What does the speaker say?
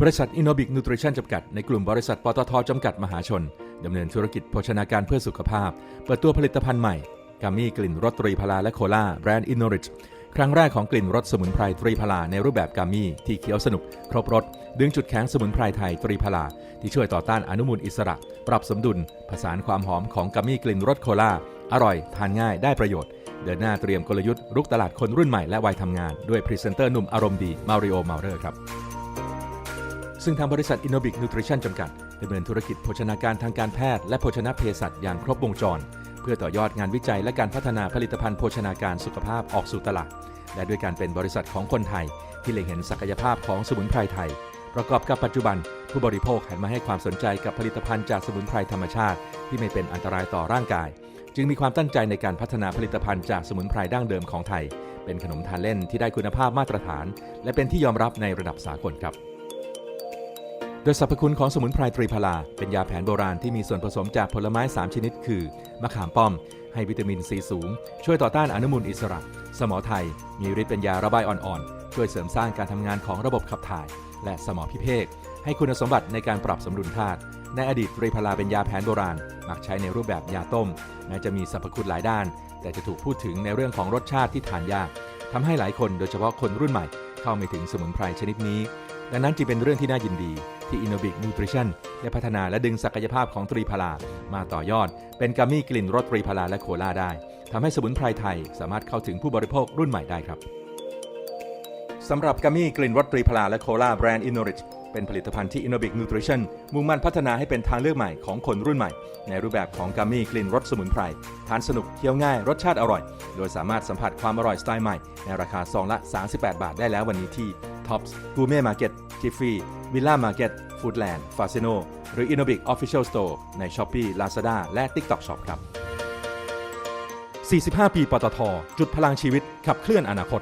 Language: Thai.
บริษัทอินโนบิกนูทริชั่นจำกัด ในกลุ่มบริษัทปตทจำกัดมหาชน ดำเนินธุรกิจโภชนาการเพื่อสุขภาพ เปิดตัวผลิตภัณฑ์ใหม่กามี่กลิ่นรสตรีพลาและโคลาแบรนด์อินโนริชครั้งแรกของกลิ่นรสสมุนไพรตรีพลาในรูปแบบกามี่ที่เคี้ยวสนุก ครบรสดึงจุดแข็งสมุนไพรไทยตรีพลาที่ช่วยต่อต้านอนุมูลอิสระ ปรับสมดุล ผสานความหอมของกามี่กลิ่นรสโคลาอร่อย ทานง่ายได้ประโยชน์ เดินหน้าเตรียมกลยุทธ์รุกตลาดคนรุ่นใหม่และวัยทำงาน ด้วยพรีเซนเตอร์หนุ่มอารมณ์ดีมาริโอมาเรอร์ครับ ซึ่งทางบริษัท Innobic Nutrition จำกัดดำเนินธุรกิจโภชนาการทางการแพทย์และโภชนาเภสัชอย่างครบวงจร เพื่อต่อยอดงานวิจัยและการพัฒนาผลิตภัณฑ์โภชนาการสุขภาพออกสู่ตลาด และด้วยการเป็นบริษัทของคนไทย ที่เล็งเห็นศักยภาพของสมุนไพรไทย ประกอบกับปัจจุบัน ผู้บริโภคหันมาให้ความสนใจกับผลิตภัณฑ์จากสมุนไพรธรรมชาติ ที่ไม่เป็นอันตรายต่อร่างกาย จึงมีความตั้งใจในการพัฒนาผลิตภัณฑ์จากสมุนไพรดั้งเดิมของไทย เป็นขนมทานเล่นที่ได้คุณภาพมาตรฐาน และเป็นที่ยอมรับในระดับสากลครับ ดยสรรพคุณของสมุนไพรตรีพลา เป็นยาแผนโบราณที่มีส่วนผสมจากผลไม้ 3 ชนิด คือ มะขามป้อม ให้วิตามินซีสูง ช่วยต่อต้านอนุมูลอิสระ สมอไทย มีฤทธิ์เป็นยาระบายอ่อนๆ ช่วยเสริมสร้างการทำงานของระบบขับถ่าย และสมอพิเภก ให้คุณสมบัติในการปรับสมดุลธาตุ ในอดีตตรีพลาเป็นยาแผนโบราณ มักใช้ในรูปแบบยาต้ม แม้จะมีสรรพคุณหลายด้าน แต่จะถูกพูดถึงในเรื่องของรสชาติที่ทานยากทำให้หลายคน โดยเฉพาะคนรุ่นใหม่ เข้าไม่ถึงสมุนไพรชนิดนี้ ดังนั้นจึงเป็นเรื่องที่น่ายินดีที่ Innobic Nutrition ได้พัฒนาและดึงศักยภาพของตรีพลา มาต่อยอด เป็นกัมมี่กลิ่นรสตรีพลาและโคลาได้ทำให้สมุนไพรไทยสามารถเข้าถึงผู้บริโภครุ่นใหม่ได้ครับสำหรับกัมมี่กลิ่นรสตรีพลาและโคลาแบรนด์ Innorich เป็นผลิตภัณฑ์ที่ Innobic Nutrition มุ่งมั่นพัฒนาให้เป็นทางเลือกใหม่ของคนรุ่นใหม่ ในรูปแบบของกัมมี่กลิ่นรสสมุนไพรทานสนุกเคี้ยวง่ายรสชาติอร่อย โดยสามารถสัมผัสความอร่อยสไตล์ใหม่ ในราคาซองละ 38 บาทได้แล้ววันนี้ที่ ท็อปส์กูเม่มาร์เก็ตจิฟฟี่วิลล่ามาร์เก็ตฟูดแลนด์ฟาเซโนหรืออิ Innobic อฟิเชียลสโตร์ใน Shopee Lazada และ TikTok Shop ครับ 45 ปีปตท จุดพลังชีวิตขับเคลื่อนอนาคต